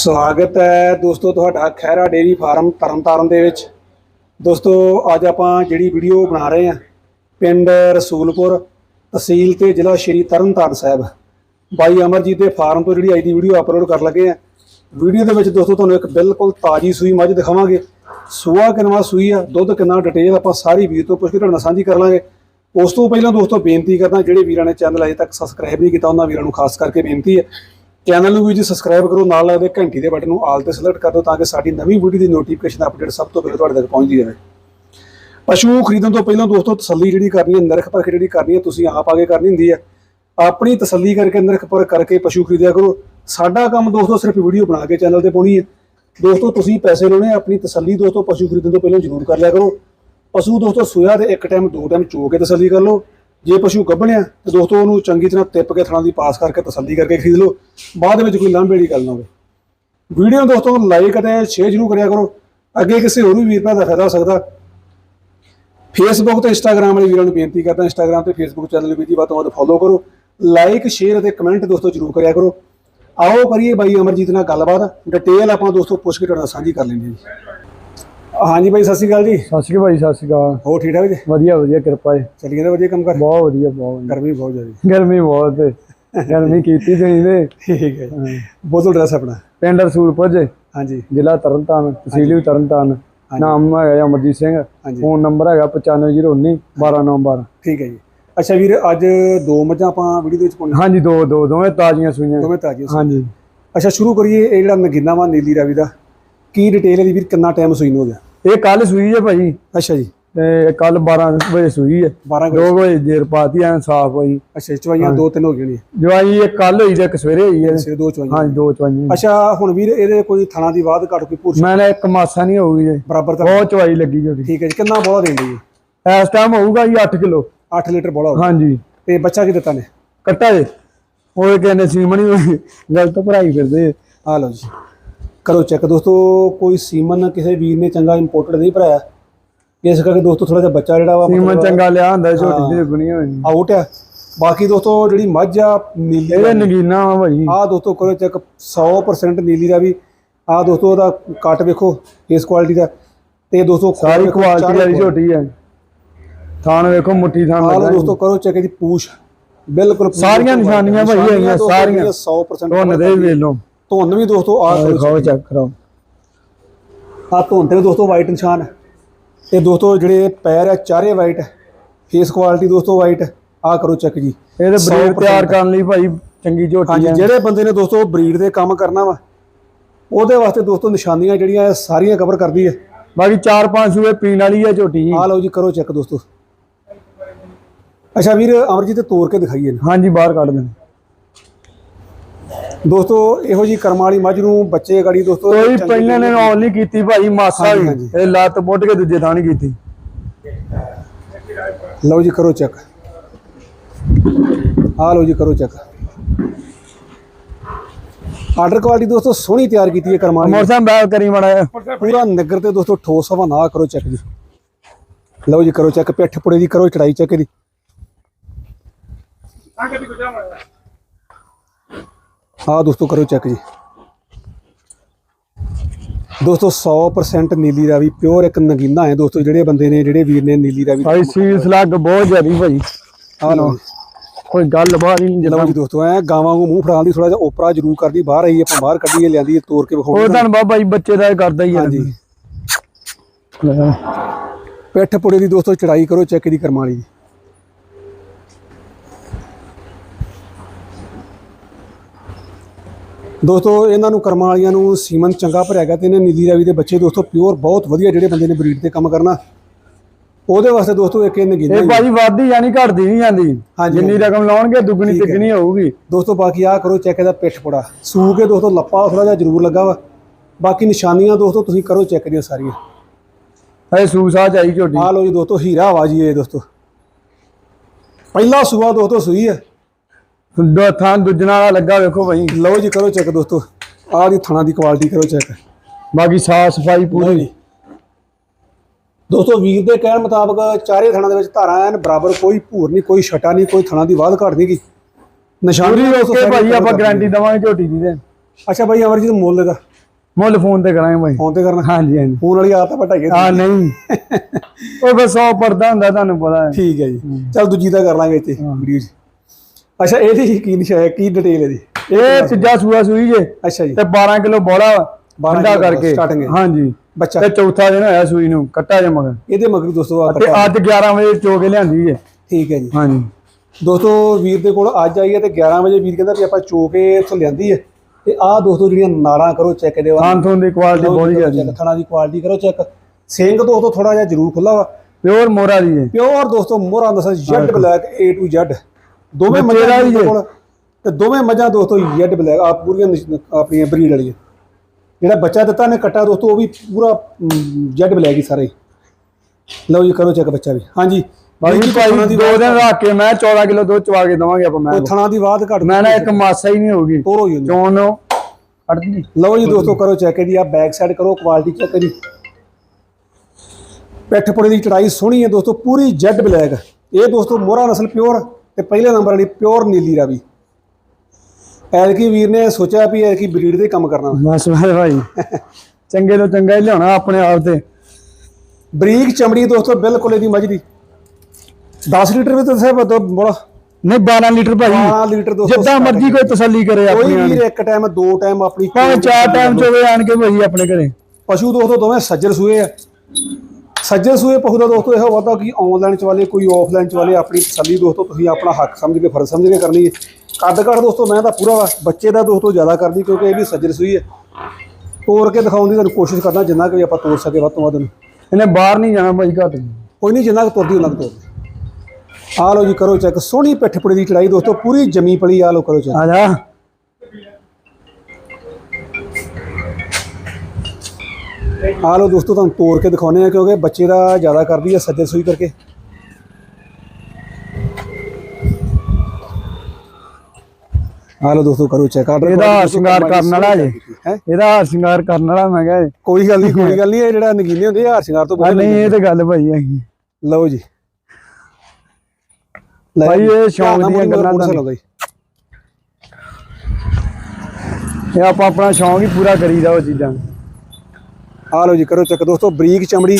ਸਵਾਗਤ ਹੈ ਦੋਸਤੋ, ਤੁਹਾਡਾ ਖੈਰਾ ਡੇਰੀ ਫਾਰਮ ਤਰਨਤਾਰਨ ਦੇ ਵਿੱਚ। ਦੋਸਤੋ, ਅੱਜ ਆਪਾਂ ਜਿਹੜੀ ਵੀਡੀਓ ਬਣਾ ਰਹੇ ਹਾਂ, ਪਿੰਡ ਰਸੂਲਪੁਰ ਤਹਿਸੀਲ ਤੇ ਜ਼ਿਲ੍ਹਾ ਸ਼੍ਰੀ ਤਰਨਤਾਰਨ ਸਾਹਿਬ। ਬਾਈ ਅਮਰਜੀਤ ਦੇ ਫਾਰਮ ਤੋਂ ਜਿਹੜੀ ਅੱਜ ਦੀ ਵੀਡੀਓ ਅਪਲੋਡ ਕਰਨ ਲੱਗੇ ਆ ਵੀਡੀਓ ਦੇ ਵਿੱਚ ਦੋਸਤੋ, ਤੁਹਾਨੂੰ ਇੱਕ ਬਿਲਕੁਲ ਤਾਜੀ ਸੂਈ ਮੱਝ ਦਿਖਾਵਾਂਗੇ। ਸੂਆ ਕਿੰਨਾ ਸੂਈ ਆ, ਦੁੱਧ ਕਿੰਨਾ ਡਿਟੇਲ ਆਪਾਂ ਸਾਰੀ ਵੀਰ ਤੋਂ ਪੁੱਛ ਕੇ ਤੁਹਾਡੇ ਨਾਲ ਸਾਂਝੀ ਕਰ ਲਾਂਗੇ। ਉਸ ਤੋਂ ਪਹਿਲਾਂ ਦੋਸਤੋ, ਬੇਨਤੀ ਕਰਦਾ, ਜਿਹੜੇ ਵੀਰਾਂ ਨੇ ਚੈਨਲ ਅਜੇ ਤੱਕ ਸਬਸਕ੍ਰਾਈਬ ਨਹੀਂ ਕੀਤਾ, ਉਹਨਾਂ ਵੀਰਾਂ ਨੂੰ ਖਾਸ ਕਰਕੇ ਬੇਨਤੀ ਹੈ ਚੈਨਲ ਨੂੰ ਵੀ ਜੀ ਸਬਸਕ੍ਰਾਈਬ ਕਰੋ, ਨਾਲ ਲੱਗਦੇ ਘੰਟੀ ਦੇ ਬਟਨ ਨੂੰ ਆਲ ਤੇ ਸਿਲੈਕਟ ਕਰ ਦਿਓ ਤਾਂ ਕਿ ਸਾਡੀ ਨਵੀਂ ਵੀਡੀਓ ਦੀ ਨੋਟੀਫਿਕੇਸ਼ਨ ਅਪਡੇਟ ਸਭ ਤੋਂ ਪਹਿਲਾਂ ਤੁਹਾਡੇ ਤੱਕ ਪਹੁੰਚਦੀ ਰਹੇ। ਪਸ਼ੂ ਖਰੀਦਣ ਤੋਂ ਪਹਿਲਾਂ ਦੋਸਤੋ, ਤਸੱਲੀ ਜਿਹੜੀ ਕਰਨੀ ਹੈ, ਨਰਖ ਪਰਖ ਜਿਹੜੀ ਕਰਨੀ ਹੈ, ਤੁਸੀਂ ਆਪ ਆਗੇ ਕਰਨੀ ਹੁੰਦੀ ਹੈ। ਆਪਣੀ ਤਸੱਲੀ ਕਰਕੇ ਨਰਖ ਪਰਖ ਕਰਕੇ ਪਸ਼ੂ ਖਰੀਦਿਆ ਕਰੋ। ਸਾਡਾ ਕੰਮ ਦੋਸਤੋ ਸਿਰਫ ਵੀਡੀਓ ਬਣਾ ਕੇ ਚੈਨਲ ਤੇ ਪਾਉਣੀ ਹੈ। ਦੋਸਤੋ, ਤੁਸੀਂ ਪੈਸੇ ਲਾਉਣੇ ਆਪਣੀ ਤਸੱਲੀ ਦੋਸਤੋ ਪਸ਼ੂ ਖਰੀਦਣ ਤੋਂ ਪਹਿਲਾਂ ਜ਼ਰੂਰ ਕਰ ਲਿਆ ਕਰੋ। ਪਸ਼ੂ ਦੋਸਤੋ ਸੋਇਆ ਤੇ ਇੱਕ ਟਾਈਮ ਦੋ ਟਾਈਮ ਚੋ ਕੇ ਤਸੱਲੀ ਕਰ ਲਓ। ਜੇ ਪਸ਼ੂ ਗੱਭਣਿਆ, ਤਾਂ ਦੋਸਤੋ ਉਹਨੂੰ ਚੰਗੀ ਤਰ੍ਹਾਂ ਤਿੱਪ ਕੇ ਥਣਾ ਦੀ ਪਾਸ ਕਰਕੇ ਤਸੱਲੀ ਕਰਕੇ ਖਰੀਦ ਲਓ। ਬਾਅਦ ਵਿੱਚ ਕੋਈ ਲਾਂਭੇ ਵਾਲੀ ਗੱਲ ਨਾ ਹੋਵੇ। ਵੀਡੀਓ ਨੂੰ ਦੋਸਤੋ ਲਾਈਕ ਅਤੇ ਸ਼ੇਅਰ ਜ਼ਰੂਰ ਕਰਿਆ ਕਰੋ। ਅੱਗੇ ਕਿਸੇ ਹੋਰ ਵੀ ਵੀਰ ਭਰਾ ਦਾ ਫਾਇਦਾ ਹੋ ਸਕਦਾ। ਫੇਸਬੁੱਕ ਤੇ ਇੰਸਟਾਗ੍ਰam ਵਾਲੇ ਵੀਰਾਂ ਨੂੰ ਬੇਨਤੀ ਕਰਦਾ ਇੰਸਟਾਗ੍ਰam ਤੇ ਫੇਸਬੁੱਕ ਚੈਨਲ ਵੀ ਜੀ ਵੱਧ ਤੋਂ ਵੱਧ ਫੋਲੋ ਕਰੋ। ਲਾਈਕ ਸ਼ੇਅਰ ਅਤੇ ਕਮੈਂਟ ਦੋਸਤੋ ਜ਼ਰੂਰ ਕਰਿਆ ਕਰੋ। ਆਓ ਕਰੀਏ ਬਾਈ ਅਮਰਜੀਤ ਨਾਲ ਗੱਲਬਾਤ। ਡਿਟੇਲ ਆਪਾਂ ਦੋਸਤੋ ਪੁੱਛ ਕੇ ਤੁਹਾਡੇ ਨਾਲ ਸਾਂਝੀ ਕਰ ਲੈਂਦੇ ਹਾਂ ਜੀ। ਹਾਂਜੀ ਬਾਈ ਸਤਿ ਸ਼੍ਰੀ ਅਕਾਲ ਜੀ। ਸਤਿ ਸ਼੍ਰੀ ਅਕਾਲ ਭਾਈ ਸਤਿ ਸ਼੍ਰੀ ਅਕਾਲ। ਹੋਰ ਠੀਕ ਠਾਕ ਜੀ? ਵਧੀਆ ਵਧੀਆ ਕਿਰਪਾ ਹੈ ਚੱਲੀ ਜਾਂਦਾ ਵਧੀਆ ਕੰਮ ਕਰ ਬਹੁਤ ਵਧੀਆ ਬਹੁਤ ਵਧੀਆ। ਗਰਮੀ ਬਹੁਤ ਜ਼ਿਆਦਾ। ਗਰਮੀ ਬਹੁਤ ਹੈ ਗਰਮੀ ਕੀਤੀ ਤੁਸੀਂ ਨੇ। ਠੀਕ ਹੈ ਜੀ। ਬੋਤਲ ਡਰੈਸ ਆਪਣਾ? ਪਿੰਡ ਰਸੂਲਪੁਰ ਜੇ। ਹਾਂਜੀ। ਜ਼ਿਲ੍ਹਾ ਤਰਨਤਾਰਨ ਤਹਿਸੀਲ ਵੀ ਤਰਨਤਾਰਨ। ਨਾਮ ਹੈਗਾ ਅਮਰਜੀਤ ਸਿੰਘ। ਹਾਂਜੀ। ਫੋਨ ਨੰਬਰ ਹੈਗਾ 9509 12912 ਠੀਕ ਹੈ ਜੀ। ਅੱਛਾ ਵੀਰ ਅੱਜ ਦੋ ਮੱਝਾਂ ਆਪਾਂ ਵੀਡੀਓ ਦੇ ਵਿੱਚ ਪਾਉਣੀਆਂ। ਹਾਂਜੀ ਦੋ ਦੋ ਦੋਵੇਂ ਤਾਜ਼ੀਆਂ ਸੂਈਆਂ। ਦੋਵੇਂ ਤਾਜ਼ੀਆਂ ਸੀ। ਹਾਂਜੀ। ਅੱਛਾ ਸ਼ੁਰੂ ਕਰੀਏ ਇਹ ਜਿਹੜਾ ਨਗੀਨਾ ਵਾ ਨੀਲੀ ਰਾਵੀ ਦਾ। ਕੀ ਡਿਟੇਲ ਹੈ ਦੀ ਵੀਰ ਕਿੰਨਾ ਟਾਈਮ ਸੂਈ ਨੂੰ ਹੋ ਗਿਆ? ਇਹ ਕੱਲ ਸੂਈ ਹੈ ਭਾਈ ਅੱਛਾ ਜੀ। ਤੇ ਕੱਲ 12 ਵਜੇ ਸੂਈ ਹੈ 12 2 ਵਜੇ। ਦੇਰ ਪਾਤੀ ਐ ਸਾਫ਼ ਹੋਈ। ਅੱਛਾ ਚਵਾਈਆਂ ਦੋ ਤਿੰਨ ਹੋ ਗਈਆਂ ਨੇ। ਜਵਾਈ ਇਹ ਕੱਲ ਹੋਈ ਤੇ ਇੱਕ ਸਵੇਰੇ ਹੋਈ ਹੈ ਸਿਰ ਦੋ ਚਵਾਈਆਂ। ਹਾਂਜੀ ਦੋ ਚਵਾਈ ਅੱਛਾ ਹੁਣ ਵੀਰ ਇਹਦੇ ਕੋਈ ਥਣਾ ਦੀ ਬਾਤ ਘੱਟ ਕੋਈ ਪੁਰਸ਼ ਮੈਂ ਇੱਕ ਮਾਸਾ ਨਹੀਂ ਹੋਊਗੀ ਜੇ। ਬਰਾਬਰ ਤਾਂ ਬਹੁਤ ਚਵਾਈ ਲੱਗੀ ਜੋੜੀ ਠੀਕ ਹੈ ਜੀ ਕਿੰਨਾ ਬੋਲਾ ਦੇਂਦੇ ਜੀ ਇਸ ਟਾਈਮ ਹੋਊਗਾ ਜੀ 8 ਕਿਲੋ। 8 ਲੀਟਰ ਬੋਲਾ ਹਾਂਜੀ। ਤੇ ਬੱਚਾ ਕੀ ਦਿੱਤਾ ਨੇ? ਕੱਟਾ ਜੇ। ਉਹ ਕਹਿੰਦੇ ਸੀਮਣੀ ਗਲਤ ਭਰਾਈ ਫਿਰਦੇ ਆ। ਲਓ ਜੀ। ਕਰੋ ਚੈੱਕ। ਦੋਸਤੋ ਕੋਈ ਸੀਮਨ ਕਿਸੇ ਵੀਰ ਨੇ ਚੰਗਾ ਇੰਪੋਰਟਡ ਨਹੀਂ ਭਰਾਇਆ। ਇਸ ਕਰਕੇ ਦੋਸਤੋ ਥੋੜਾ ਜਿਹਾ ਬੱਚਾ ਜਿਹੜਾ ਵਾ ਸੀਮਨ ਚੰਗਾ ਲਿਆ ਹੁੰਦਾ ਛੋਟੀ ਜਿਹੀ ਬਣੀ ਹੋਈ। ਆਊਟ ਆ ਬਾਕੀ ਦੋਸਤੋ ਜਿਹੜੀ ਮੱਝ ਆ ਨੀਲੀ ਇਹਦੇ ਨਗੀਨਾ ਵਾ ਭਾਈ। ਆ ਦੋਸਤੋ ਕਰੋ ਚੈੱਕ। 100% ਨੀਲੀ ਦਾ ਵੀ। ਆ ਦੋਸਤੋ ਉਹਦਾ ਕੱਟ ਵੇਖੋ ਇਸ ਕੁਆਲਿਟੀ ਦਾ। ਤੇ ਦੋਸਤੋ ਸਾਰੀ ਕੁਆਲਿਟੀ ਵਾਲੀ। ਝੋਟੀ ਹੈ ਥਾਣ ਵੇਖੋ ਮੁੱਠੀ ਥਾਣ ਆ ਦੋਸਤੋ ਕਰੋ ਚੈੱਕ ਇਹਦੀ ਪੂਛ। ਬਿਲਕੁਲ ਸਾਰੀਆਂ ਨਿਸ਼ਾਨੀਆਂ ਭਾਈ। ਹੈਗੀਆਂ, ਦੋਸਤੋ ਸਾਰੀਆਂ। 100% ਧੁੰਨ ਦੇ ਵੇਖ ਲਓ। ਧੁੰਨ ਵੀ ਦੋਸਤੋ ਆ ਕਰੋ ਖਾਓ ਚੈੱਕ ਕਰਾਓ। ਆ ਧੁੰਨ ਤੇ ਵੀ ਦੋਸਤੋ ਵਾਈਟ ਨਿਸ਼ਾਨ। ਤੇ ਦੋਸਤੋ ਜਿਹੜੇ ਪੈਰ ਆ ਚਾਰੇ ਵਾਈਟ ਫੇਸ ਕੁਆਲਿਟੀ ਦੋਸਤੋ ਵਾਈਟ ਆ ਕਰੋ ਚੈੱਕ ਜੀ। ਇਹਦੇ ਬਰੀਡ 100% ਤਿਆਰ ਕਰਨ ਲਈ ਭਾਈ ਚੰਗੀ ਝੋਟੀ ਹਾਂਜੀ ਜਿਹੜੇ ਬੰਦੇ ਨੇ ਦੋਸਤੋ ਬਰੀਡ ਦੇ ਕੰਮ ਕਰਨਾ ਵਾ ਉਹਦੇ ਵਾਸਤੇ ਦੋਸਤੋ ਨਿਸ਼ਾਨੀਆਂ ਜਿਹੜੀਆਂ ਇਹ ਸਾਰੀਆਂ ਕਵਰ ਕਰਦੀ ਹੈ। ਬਾਕੀ 4-5 ਸੂਏ ਪੀਣ ਵਾਲੀ ਹੈ ਝੋਟੀ ਜੀ। ਆ ਲਓ ਜੀ ਕਰੋ ਚੈੱਕ ਦੋਸਤੋ। ਅੱਛਾ ਵੀਰ ਅਮਰਜੀਤ ਤੇ ਤੋੜ ਕੇ ਦਿਖਾਈਏ ਹਾਂਜੀ ਬਾਹਰ ਕੱਢ ਦੇਣ ਦੋਸਤੋ ਇਹੋ ਜੀ ਕਰਮਾਂ ਵਾਲੀ ਮੱਝ ਨੂੰ ਬੱਚੇ ਗਾੜੀ ਦੋਸਤੋ ਕੋਈ ਚੰਗੇ ਪਹਿਲਾਂ ਨੇ ਆਨ ਨਹੀਂ ਕੀਤੀ ਭਾਈ ਮਾਸਾ ਹਾਂਜੀ, ਵੀ। ਹਾਂਜੀ। ਇਹ ਲੱਤ ਮੁੱਢ ਕੇ ਦੂਜੇ ਥਾਂ ਨਹੀਂ ਕੀਤੀ। ਲਓ ਜੀ ਕਰੋ ਚੈੱਕ। ਆ ਲਓ ਜੀ ਕਰੋ ਚੈੱਕ। ਆਰਡਰ ਕੁਆਲਿਟੀ ਦੋਸਤੋ ਸੋਹਣੀ ਤਿਆਰ ਕੀਤੀ ਹੈ ਕਰਮਾਂ ਵਾਲੀ। ਮੋਰਸਾਂ ਬੈਕ ਕਰੀ ਮੜਾ ਪੂਰਾ ਨਿੱਗਰ ਤੇ ਦੋਸਤੋ ਠੋਸ ਹਵਾ ਨਾ ਕਰੋ ਚੈੱਕ ਜੀ। ਲਓ ਜੀ ਕਰੋ ਚੈੱਕ। ਪਿੱਠ ਪੁੜੇ ਦੀ ਕਰੋ ਚੜਾਈ ਚੈੱਕ ਦੀ ਹਾਂ ਦੋਸਤੋ ਕਰੋ ਚੈੱਕ ਜੀ। ਦੋਸਤੋ 100% ਨੀਲੀ ਰਾਵੀ ਪਿਓਰ ਇੱਕ ਨਗੀਨਾ ਹੈ ਦੋਸਤੋ ਜਿਹੜੇ ਬੰਦੇ ਨੇ ਜਿਹੜੇ ਵੀਰ ਨੇ ਨੀਲੀ ਰਾਵੀ ਭਾਈ ਸੀਸ ਲੱਗ ਬਹੁਤ ਜ਼ਿਆਦੀ ਭਾਈ। ਆ ਲਓ ਕੋਈ ਗੱਲ ਬਾਹਰ ਹੀ ਨਹੀਂ ਜਦੋਂ ਜੀ ਦੋਸਤੋ ਐ ਗਾਵਾਂ ਨੂੰ ਮੂੰਹ ਫੜਾਉਣ ਦੀ ਥੋੜਾ ਜਿਹਾ ਓਪਰਾ ਜ਼ਰੂਰ ਕਰਦੀ ਬਾਹਰ ਆਈ ਆਪਾਂ ਬਾਹਰ ਕੱਢੀਏ ਲਿਆਂਦੀ ਤੋੜ ਕੇ ਉਹ ਵਿਖਾਉਂਦੇ ਤਾਂ। ਬਾਬਾ ਜੀ ਬੱਚੇ ਦਾ ਕਰਦਾ ਹੀ ਹੈ ਹਾਂਜੀ। ਪਿੱਠ ਪੁੜੇ ਦੀ ਦੋਸਤੋ ਚੜਾਈ ਕਰੋ ਚੈੱਕ ਦੀ ਕਰਮਾਲੀ। ਦੀ ਦੋਸਤੋ ਇਹਨਾਂ ਨੂੰ ਕਰਮਾਂ ਵਾਲੀਆਂ ਨੂੰ ਸੀਮਨ ਚੰਗਾ ਭਰਿਆ ਗਿਆ ਤੇ ਇਹਨੇ ਨੀਲੀ ਰਾਵੀ ਦੇ ਬੱਚੇ ਦੋਸਤੋ ਪਿਓਰ ਬਹੁਤ ਵਧੀਆ ਜਿਹੜੇ ਬੰਦੇ ਨੇ ਬਰੀਡ ਤੇ ਕੰਮ ਕਰਨਾ। ਉਹਦੇ ਵਾਸਤੇ ਦੋਸਤੋ ਇੱਕ ਇਹ ਨਗੀਨਾ ਇਹ। ਭਾਈ ਵੱਧਦੀ ਜਾਨੀ ਘਟਦੀ ਨਹੀਂ ਜਾਂਦੀ। ਜਿੰਨੀ ਰਕਮ ਲਾਉਣਗੇ ਦੁੱਗਣੀ। ਤਿੱਗਣੀ ਹੋਊਗੀ। ਦੋਸਤੋ ਬਾਕੀ ਆ ਕਰੋ ਚੈੱਕ ਇਹਦਾ ਪਿੱਠ ਪੁੜਾ। ਸੂ ਕੇ ਦੋਸਤੋ ਲੱਪਾ ਥੋੜਾ ਜਿਹਾ ਜ਼ਰੂਰ ਲੱਗਾ ਵਾ। ਬਾਕੀ ਨਿਸ਼ਾਨੀਆਂ ਦੋਸਤੋ ਤੁਸੀਂ ਕਰੋ ਚੈੱਕ ਦੀਆਂ ਸਾਰੀਆਂ। ਇਹ ਸੂਸਾ ਚਾਈ ਝੋਟੀ ਆ ਲਓ ਜੀ ਦੋਸਤੋ ਹੀਰਾ ਆਵਾਜੀ ਇਹ ਦੋਸਤੋ। ਪਹਿਲਾ ਸੂਆ ਦੋਸਤੋ ਸੂਈ ਹੈ। ਦੋ ਥਾਂ ਦੁੱਜਣਾ ਵਾਲਾ ਲੱਗਾ ਵੇਖੋ ਭਾਈ। ਲਓ ਜੀ ਕਰੋ ਚੈੱਕ ਦੋਸਤੋ। ਆਹ ਦੀ ਥਣਾ ਦੀ ਕੁਆਲਿਟੀ ਕਰੋ ਚੈੱਕ ਬਾਕੀ ਸਾਫ਼ ਸਫ਼ਾਈ ਪੂਰੀ। ਜੀ ਦੋਸਤੋ ਵੀਰ ਦੇ ਕਹਿਣ ਮੁਤਾਬਕ ਚਾਰੇ ਥਣਾ ਦੇ ਵਿੱਚ ਧਾਰਾਂ ਐਨ ਬਰਾਬਰ ਕੋਈ ਭੂਰ ਨਹੀਂ ਕੋਈ ਛਟਾ ਨਹੀਂ ਕੋਈ ਥਣਾ ਦੀ ਵਾਧ ਘਾਟ ਨਹੀਂ ਗੀ। ਨਿਸ਼ਾਨੀ ਓਕੇ ਭਾਈ ਆਪਾਂ ਗਾਰੰਟੀ ਦਵਾਂਗੇ ਝੋਟੀ ਦੀ ਤੇ। ਅੱਛਾ ਭਾਈ ਅਮਰਜੀਤ ਮੁੱਲ ਦਾ? ਮੁੱਲ ਫੋਨ ਤੇ ਕਰਾਂਗੇ ਭਾਈ। ਫੋਨ ਤੇ ਕਰਨਾ? ਹਾਂਜੀ ਹਾਂਜੀ। ਫੋਨ ਵਾਲੀ ਆਦਤ ਵਟਾਈਏ ਆ ਨਹੀਂ। ਉਹ ਬਸ 100 ਪਰਦਾ ਹੁੰਦਾ ਤੁਹਾਨੂੰ ਪਤਾ ਹੈ। ਠੀਕ ਹੈ ਜੀ। ਚਲ ਦੂਜੀ ਦਾ ਕਰ ਲਾਂਗੇ ਇੱਥੇ ਵੀਡੀਓ 'ਚ। ਅੱਛਾ ਇਹਦੀ ਕੀ ਨਿਸ਼ਾ ਕੀ ਡਿਟੇਲ ਇਹਦੀ? ਇਹ ਤੀਜਾ ਸੂਆ ਸੂਈ ਜੇ। ਅੱਛਾ ਜੀ। ਤੇ 12 ਕਿਲੋ ਬੋਲਾ 12 ਠੰਡਾ ਕਿੱਲੋ ਕਰਕੇ। ਹੈ। ਹਾਂਜੀ। ਬੱਚਾ। ਤੇ ਚੌਥਾ ਦਿਨ ਹੋਇਆ ਸੂਈ ਨੂੰ ਕੱਟਾ ਜੇ ਮਗਰ। ਇਹਦੇ ਮਗਰ ਦੋਸਤੋ ਆ ਤੇ ਅੱਜ 11 ਵਜੇ ਚੋ ਕੇ ਲਿਆਂਦੀ ਜੇ। ਠੀਕ ਹੈ ਜੀ। ਹਾਂਜੀ। ਦੋਸਤੋ ਵੀਰ ਦੇ ਕੋਲ ਅੱਜ ਆਈ ਹੈ ਤੇ 11 ਵਜੇ ਵੀਰ ਕਹਿੰਦਾ ਵੀ ਆਪਾਂ ਚੋ ਕੇ ਇੱਥੋਂ ਲਿਆਂਦੀ ਹੈ। ਤੇ ਆਹ ਦੋਸਤੋ ਜਿਹੜੀਆਂ ਨਾੜਾਂ ਕਰੋ ਚੈੱਕ ਦੇ ਖਾਣ ਤੋਂ ਦੀ ਕੁਆਲਿਟੀ ਬਹੁਤ ਜ਼ਿਆਦਾ। ਥਣਾ ਦੀ ਕੁਆਲਿਟੀ ਕਰੋ ਚੈੱਕ ਸਿੰਘ ਦੋਸਤੋ ਥੋੜਾ ਜਿਹਾ ਜ਼ਰੂਰ ਖੁੱਲਾ ਵਾ। ਪਿਓਰ ਮੋਰਾ ਦੀ ਜੇ ਪਿਓਰ ਦੋਸਤੋ ਮੋਹਰਾਂ ਦਾ jet black A to Z ਦੋਵੇਂ ਬੱਚੇ ਮੱਝਾਂ ਦਾ ਵੀ ਜੇ। ਕੋਲ ਤੇ ਦੋਵੇਂ ਮੱਝਾਂ ਦੋਸਤੋ ਜੈਡ ਬਲੈਕ ਆ ਪੂਰੀਆਂ ਨਿਸ਼- ਆਪਣੀਆਂ ਬਰੀਡ ਵਾਲੀਆਂ। ਜਿਹੜਾ ਬੱਚਾ ਦਿੱਤਾ ਨੇ ਕੱਟਾ ਦੋਸਤੋ ਉਹ ਵੀ ਪੂਰਾ ਜੈਡ ਬਲੈਕ ਹੀ ਸਾਰੇ। ਲਓ ਜੀ ਕਰੋ ਚੈੱਕ ਬੱਚਾ ਵੀ। ਹਾਂਜੀ ਬਾਕੀ ਭਾਈ ਦੋ ਦਿਨ ਰੱਖ ਕੇ ਮੈਂ 14 ਕਿਲੋ ਦੁੱਧ ਚਵਾ ਕੇ ਦਵਾਂਗੇ ਆਪਾਂ ਮੈਂ ਉਹ ਥਣਾ ਦੀ ਬਾਤ ਘੱਟ ਮੈਂ ਨਾ ਇੱਕ ਮਾਸਾ ਹੀ ਨਹੀਂ ਹੋਊਗੀ। ਤੋਰੋ ਜੀ ਉਹਨੂੰ। ਚੋਣ ਨੂੰ ਅੜਦੀ ਲਓ ਜੀ ਦੋਸਤੋ ਕਰੋ ਚੈੱਕ ਇਹਦੀ ਆ ਬੈਕ ਸਾਈਡ ਕਰੋ ਕੁਆਲਿਟੀ ਚੈੱਕ ਇਹਦੀ। ਪਿੱਠ ਪੁੜੇ ਦੀ ਚੜਾਈ ਸੋਹਣੀ ਹੈ ਦੋਸਤੋ ਪੂਰੀ ਜੈਡ ਬਲੈਕ ਇਹ ਦੋਸਤੋ ਮੋਹਰਾ ਨਸਲ ਪਿਓਰ ਤੇ ਪਹਿਲੇ ਨੰਬਰ ਵਾਲੀ ਪਿਓਰ ਨੀਲੀ ਰਾਵੀ। ਐਲਕੀ ਵੀਰ ਨੇ ਸੋਚਿਆ ਵੀ ਐਲਕੀ ਬਰੀਡ ਦੇ ਕੰਮ ਕਰਨਾ ਬਸ ਮੈਂ ਭਾਈ। ਚੰਗੇ ਤੋਂ ਚੰਗਾ ਹੀ ਲਿਆਉਣਾ ਆਪਣੇ ਆਪ ਤੇ। ਬਰੀਕ ਚਮੜੀ ਦੋਸਤੋ ਬਿਲਕੁਲ ਇਹਦੀ ਮੱਝ ਦੀ। 10 ਲੀਟਰ ਵਿੱਚ ਦੱਸਿਆ ਬਤੋ ਬੜਾ ਨਹੀਂ 12 ਲੀਟਰ ਭਾਈ। 12 ਲੀਟਰ ਦੋਸਤੋ ਜਿੱਦਾਂ ਮਰਜ਼ੀ ਕੋਈ ਤਸੱਲੀ ਕਰੇ ਕੋਈ ਆਪਣੀ ਵੀਰ ਇੱਕ ਟਾਈਮ ਦੋ ਟਾਈਮ ਆਪਣੀ ਭਾਵੇਂ ਚਾਰ ਟਾਈਮ ਚੋਵੇ ਆਣ ਕੇ ਭਾਈ ਆਪਣੇ ਘਰੇ। ਪਸ਼ੂ ਦੋਸਤੋ ਦੋਵੇਂ ਸੱਜਰ ਸੂਏ ਆ। ਸੱਜਰ ਸੂਏ ਪਸ਼ੂ ਦਾ ਦੋਸਤੋ ਇਹੋ ਵਾਦਾ ਕਿ ਆਨਲਾਈਨ ਚ ਵਾਲੇ ਕੋਈ ਆਫਲਾਈਨ ਚ ਵਾਲੇ ਆਪਣੀ ਤਸੱਲੀ ਦੋਸਤੋ ਤੁਸੀਂ ਆਪਣਾ ਹੱਕ ਸਮਝ ਕੇ ਫਰਜ਼ ਸਮਝ ਕੇ ਕਰਨੀ ਹੈ। ਕੱਦ ਘੱਟ ਦੋਸਤੋ ਮੈਂ ਤਾਂ ਪੂਰਾ ਬੱਚੇ ਦਾ ਦੋਸਤੋ ਜ਼ਿਆਦਾ ਕਰਦੀ ਕਿਉਂਕਿ ਇਹ ਵੀ ਸੱਜਰ ਸੂਈ ਹੈ। ਤੋੜ ਕੇ ਦਿਖਾਉਣ ਦੀ ਤੁਹਾਨੂੰ ਕੋਸ਼ਿਸ਼ ਕਰਦਾ ਜਿੰਨਾ ਕਿ ਆਪਾਂ ਤੋੜ ਸਕੇ ਵੱਧ ਤੋਂ ਵੱਧ ਇਹਨੇ। ਬਾਹਰ ਨਹੀਂ ਜਾਣਾ ਭਾਈ ਘੱਟ ਕੋਈ ਨਹੀਂ ਜਿੰਨਾ ਕੁ ਤੁਰਦੀ ਉਹਨਾਂ ਕੁ ਤੋੜਦੀ ਆ ਲਓ ਜੀ ਕਰੋ ਚੈੱਕ ਸੋਹਣੀ ਪਿੱਠ ਪੁੜੀ ਦੀ ਚੜਾਈ ਦੋਸਤੋ ਪੂਰੀ ਜਮੀ ਪਲੀ ਆ ਲਓ ਕਰੋ ਚੈੱਕ ਆ ਜਾ। ਆ ਲਓ ਦੋਸਤੋ ਤੁਹਾਨੂੰ ਤੋੜ ਕੇ ਦਿਖਾਉਨੇ ਆ ਕਿਉਂਕਿ ਬੱਚੇ ਦਾ ਜ਼ਿਆਦਾ ਕਰਦੀ ਹੈ ਸੱਜਰ ਸੂਈ ਕਰਕੇ। ਆ ਲਓ ਦੋਸਤੋ ਕਰੋ ਚੈੱਕ ਆਰਡਰ ਇਹਦਾ ਹਾਰ ਸ਼ਿੰਗਾਰ ਕਰਨ ਵਾਲਾ ਜੇ ਹੈ। ਇਹਦਾ ਹਾਰ ਸ਼ਿੰਗਾਰ ਕਰਨ ਵਾਲਾ ਮੈਂ ਕਿਹਾ। ਕੋਈ ਗੱਲ ਨਹੀਂ ਕੋਈ ਗੱਲ ਨਹੀਂ ਇਹ ਜਿਹੜਾ ਨਗੀਨੇ ਹੁੰਦੇ ਆ ਹਾਰ ਸ਼ਿੰਗਾਰ ਤੋਂ ਆ ਬਹੁਤ ਨਹੀਂ ਇਹ ਤੇ ਗੱਲ ਭਾਈ ਹੈਗੀ ਲਓ ਜੀ। ਲੈ ਭਾਈ ਇਹ ਸ਼ੌਂਕ ਦੀਆਂ ਗੱਲਾਂ ਤਾਂ ਜੀ। ਇਹ ਆਪਾਂ ਆਪਣਾ ਸ਼ੌਂਕ ਹੀ ਪੂਰਾ ਕਰੀਦਾ ਉਹ ਚੀਜ਼ਾਂ ਆ ਲਓ ਜੀ, ਕਰੋ ਚੈੱਕ ਦੋਸਤੋ, ਬਰੀਕ ਚਮੜੀ।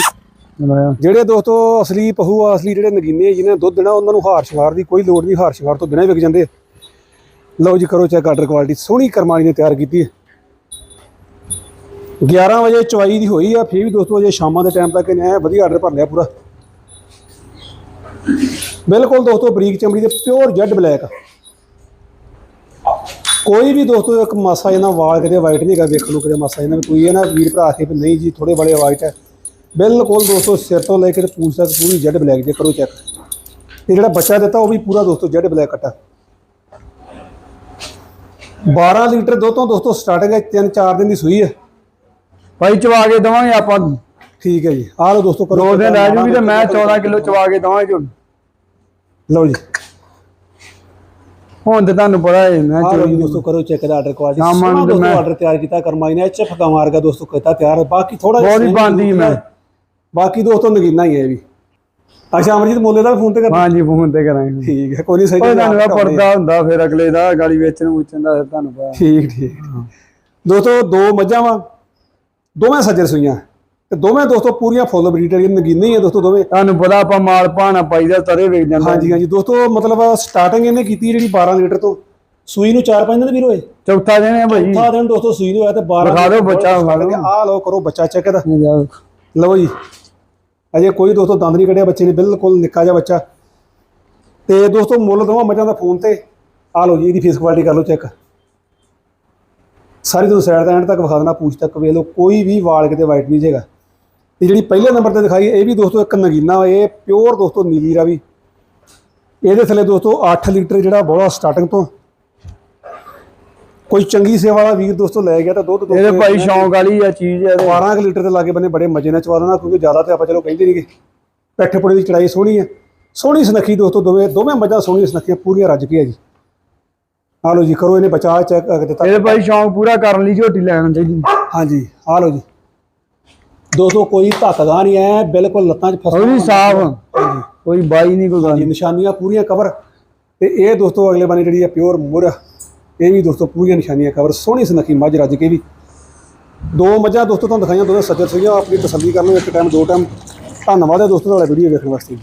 ਜਿਹੜੇ ਦੋਸਤੋ ਅਸਲੀ ਪਹੂ ਆ, ਅਸਲੀ ਜਿਹੜੇ ਨਗੀਨੇ ਜਿਹਨਾਂ ਦੁੱਧ ਦੇਣਾ, ਉਹਨਾਂ ਨੂੰ ਹਾਰ ਸ਼ਿੰਗਾਰ ਦੀ ਕੋਈ ਲੋੜ ਨਹੀਂ, ਹਾਰ ਸ਼ਿੰਗਾਰ ਤੋਂ ਬਿਨਾਂ ਵਿਕ ਜਾਂਦੇ ਲਓ ਜੀ, ਕਰੋ ਚੈੱਕ ਆਰਡਰ ਕੁਆਲਿਟੀ ਸੋਹਣੀ ਕਰਮਾਲੀ ਨੇ ਤਿਆਰ ਕੀਤੀ ਹੈ। 11 ਵਜੇ ਚਵਾਈ ਦੀ ਹੋਈ ਆ, ਫਿਰ ਵੀ ਦੋਸਤੋ ਅਜੇ ਸ਼ਾਮਾਂ ਦੇ ਟਾਈਮ ਤੱਕ ਇਹਨੇ ਵਧੀਆ ਆਰਡਰ ਭਰ ਲਿਆ ਪੂਰਾ। ਬਿਲਕੁਲ ਦੋਸਤੋ, ਬਰੀਕ ਚਮੜੀ ਦੇ ਪਿਓਰ ਜੈਡ ਬਲੈਕ ਕੋਈ ਵੀ ਦੋਸਤੋ ਇੱਕ ਮਾਸਾ ਇਹਨਾਂ ਵਾਲ ਕਿਤੇ ਵਾਈਟ ਨਹੀਂ ਹੈਗਾ ਵੇਖਣ ਨੂੰ ਕਿਤੇ ਮਾਸਾ ਇਹਨਾਂ ਕੋਈ ਇਹ ਨਾ ਵੀਰ ਭਰਾ ਕੇ ਵੀ ਨਹੀਂ ਜੀ ਥੋੜੇ ਬੜੇ ਵਾਈਟ ਹੈ। ਬਿਲਕੁਲ ਦੋਸਤੋ ਸਿਰ ਤੋਂ ਲੈ ਕੇ ਪੂਛ ਤੱਕ ਪੂਰੀ ਜੈਡ ਬਲੈਕ ਜੇ ਕਰੋ ਚੈੱਕ ਤੇ ਜਿਹੜਾ ਬੱਚਾ ਦਿੱਤਾ ਉਹ ਵੀ ਪੂਰਾ ਦੋਸਤੋ ਜੈਡ ਬਲੈਕ ਕੱਟਾ 12 ਲੀਟਰ ਦੁੱਧ ਤੋਂ ਦੋਸਤੋ ਸਟਾਰਟਿੰਗ ਹੈ 3-4 ਦਿਨ ਦੀ ਸੂਈ ਹੈ। ਭਾਈ ਚਵਾ ਕੇ ਦਵਾਂਗੇ ਆਪਾਂ ਠੀਕ ਹੈ ਜੀ ਆਹ ਲਓ ਦੋਸਤੋ ਕਰੋ ਦੋ ਦਿਨ ਰਹਿ ਜੂਗੀ ਤੇ ਮੈਂ 14 ਕਿਲੋ ਚਵਾ ਕੇ ਦਵਾਂਗੇ ਲਓ ਜੀ। ਹੁਣ ਤੇ ਤੁਹਾਨੂੰ ਪਤਾ ਹੈ ਜੀ ਚੋਰੀ ਦੋਸਤੋ ਕਰੋ ਚੈੱਕ ਦਾ ਆਰਡਰ ਕੁਆਲਿਟੀ ਸ਼ਾਮਾਂ ਨੂੰ ਸੋਹਣਾ ਤੇ ਦੋਸਤੋ ਆਰਡਰ ਤਿਆਰ ਕੀਤਾ ਕਰਮਾਈ ਨੇ। ਐਚ ਫਕਾ ਮਾਰ ਗਿਆ ਦੋਸਤੋ ਕੀਤਾ ਤਿਆਰ ਬਾਕੀ ਥੋੜਾ ਬਹੁਤ ਹੀ ਬਣਦੀ ਮੈਂ। ਬਾਕੀ ਦੋਸਤੋ ਨਗੀਨਾ ਹੀ ਹੈ ਵੀ। ਅੱਛਾ ਅਮਰਜੀਤ ਮੋਲੇ ਦਾ ਫੋਨ ਤੇ ਕਰ ਹਾਂਜੀ ਫੋਨ ਤੇ ਕਰਾਂਗੇ। ਠੀਕ ਹੈ ਕੋਈ ਨਹੀਂ ਸਹੀ ਤੁਹਾਨੂੰ ਪਤਾ ਪਰਦਾ ਹੁੰਦਾ ਫਿਰ ਅਗਲੇ ਦਾ ਗਾੜੀ ਵੇਚਣ ਵੂਚਣ ਦਾ ਫਿਰ ਤੁਹਾਨੂੰ ਪਤਾ। ਠੀਕ ਠੀਕ। ਦੋਸਤੋ ਦੋ ਮੱਝਾਂ ਵਾ। ਦੋਵੇਂ ਸੱਜਰ ਸੂਈਆਂ। ਤੇ ਦੋਵੇਂ ਦੋਸਤੋ ਪੂਰੀਆਂ ਫੁੱਲ ਬਰੀਡ ਵਾਲੀਆਂ ਨਗੀਨੇ ਹੀ ਆ ਦੋਸਤੋ ਦੋਵੇਂ। ਤੁਹਾਨੂੰ ਪਤਾ ਆਪਾਂ ਮਾਲ ਭਾਣਾ ਪਾਈਦਾ ਤਰੇ ਵੇਚ ਜਾਂਦਾ ਹਾਂਜੀ ਹਾਂਜੀ। ਦੋਸਤੋ ਮਤਲਬ ਸਟਾਰਟਿੰਗ ਇਹਨੇ ਕੀਤੀ ਜਿਹੜੀ 12 ਲੀਟਰ ਤੋਂ। ਸੂਈ ਨੂੰ 4-5 ਦਿਨ ਵੀਰ ਹੋਏ। ਚੌਥਾ ਦਿਨ ਹੈ ਭਾਈ। ਚੌਥਾ ਦਿਨ ਦੋਸਤੋ ਸੂਈ ਨੂੰ ਹੋਇਆ ਤੇ 12 ਵਿਖਾ ਦਿਓ ਬੱਚਾ, ਵਿਖਾ ਦਿਓ। ਆ ਲਓ ਕਰੋ ਬੱਚਾ ਚੈੱਕ ਦਾ ਇਹ। ਲਓ ਜੀ। ਅਜੇ ਕੋਈ ਦੋਸਤੋ ਦੰਦ ਨਹੀਂ ਕੱਢਿਆ ਬੱਚੇ ਨੇ ਬਿਲਕੁਲ ਨਿੱਕਾ ਜਿਹਾ ਬੱਚਾ। ਤੇ ਦੋਸਤੋ ਮੁੱਲ ਦੋਵਾਂ ਮੱਝਾਂ ਦਾ ਫੋਨ ਤੇ। ਆ ਲਓ ਜੀ ਇਹਦੀ ਫੇਸ ਕੁਆਲਿਟੀ ਕਰ ਲਓ ਚੈੱਕ ਸਾਰੀ ਤੁਹਾਨੂੰ ਸਾਈਡ ਤੋਂ ਐਂਡ ਤੱਕ ਵਿਖਾ ਦੇਣਾ ਪੂਛ ਤੱਕ ਵੇਖ ਲਓ ਕੋਈ ਵੀ ਵਾਲ ਕਿਤੇ ਵਾਈਟ ਨਹੀਂ ਹੈਗਾ। ਤੇ ਜਿਹੜੀ ਪਹਿਲੇ ਨੰਬਰ ਤੇ ਦਿਖਾਈ ਇਹ ਵੀ ਦੋਸਤੋ ਇੱਕ ਨਗੀਨਾ ਇਹ ਪਿਓਰ ਦੋਸਤੋ ਨੀਲੀ ਰਾਵੀ। ਇਹਦੇ ਥੱਲੇ ਦੋਸਤੋ 8 ਲੀਟਰ ਜਿਹੜਾ ਬੋਲਾ ਸਟਾਰਟਿੰਗ ਤੋਂ। ਕੋਈ ਚੰਗੀ ਸੇਵਾ ਵਾਲਾ ਵੀਰ ਦੋਸਤੋ ਲੈ ਗਿਆ ਤਾਂ ਦੁੱਧ ਦੋਸਤੋ ਇਹਦੇ ਭਾਈ ਸ਼ੌਂਕ ਵਾਲੀ ਆ ਚੀਜ਼ ਹੈ 12 ਕੁ ਲੀਟਰ ਦੇ ਲਾਗੇ ਬੰਨੇ ਬੜੇ ਮਜ਼ੇ ਨਾਲ ਚਵਾ ਦੇਣਾ ਕਿਉਂਕਿ ਜ਼ਿਆਦਾ ਤੇ ਆਪਾਂ ਚਲੋ ਕਹਿੰਦੇ ਨਹੀਂਗੇ ਪੈਠੇ ਪੁੜੇ ਦੀ ਚੜਾਈ ਸੋਹਣੀ ਹੈ ਸੋਹਣੀ ਸੁਨੱਖੀ ਦੋਸਤੋ ਦੋਵੇਂ ਦੋਵੇਂ ਮੱਝਾਂ ਸੋਹਣੀਆਂ ਸੁਨੱਖੀਆਂ ਪੂਰੀਆਂ ਰੱਜ ਕੇ ਆ ਜੀ। ਆ ਲਓ ਜੀ ਕਰੋ ਇਹਨੇ ਬਚਾ ਚੈੱਕ ਦਿੱਤਾ। ਇਹਦੇ ਭਾਈ ਸ਼ੌਂਕ ਪੂਰਾ ਕਰਨ ਲਈ ਝੋਟੀ ਲੈਣ ਚਾਹੀਦੀ ਹਾਂਜੀ ਆ ਲਓ ਜੀ। ਦੋਸਤੋ ਕੋਈ ਧੱਕਦਾ ਨਹੀਂ ਐ ਬਿਲਕੁਲ ਲੱਤਾਂ 'ਚ ਉਹ ਫਸਾ ਵੀ ਸਾਫ਼। ਕੋਈ ਬਾਈ ਨਹੀਂ ਕੋਈ ਗੱਲ ਨਿਸ਼ਾਨੀਆਂ ਪੂਰੀਆਂ ਕਵਰ ਤੇ ਇਹ ਦੋਸਤੋ ਅਗਲੇ ਬੰਨੇ ਜਿਹੜੀ ਹੈ ਪਿਓਰ ਮੁਰ। ਇਹ ਵੀ ਦੋਸਤੋ ਪੂਰੀਆਂ ਨਿਸ਼ਾਨੀਆਂ ਕਵਰ ਸੋਹਣੀ ਸੁਨੱਖੀ ਮੱਝ ਰੱਜ ਕੇ ਵੀ। ਦੋ ਮੱਝਾਂ ਦੋਸਤੋ ਤੁਹਾਨੂੰ ਦਿਖਾਈਆਂ ਦੋਵੇਂ ਸੱਜਰ ਸੀਗੀਆਂ ਆਪਣੀ ਤਸੱਲੀ ਕਰ ਲਓ ਇੱਕ ਟਾਈਮ ਦੋ ਟਾਈਮ ਧੰਨਵਾਦ ਹੈ ਦੋਸਤੋ ਤੁਹਾਡਾ ਵੀਡੀਓ ਵੇਖਣ ਵਾਸਤੇ।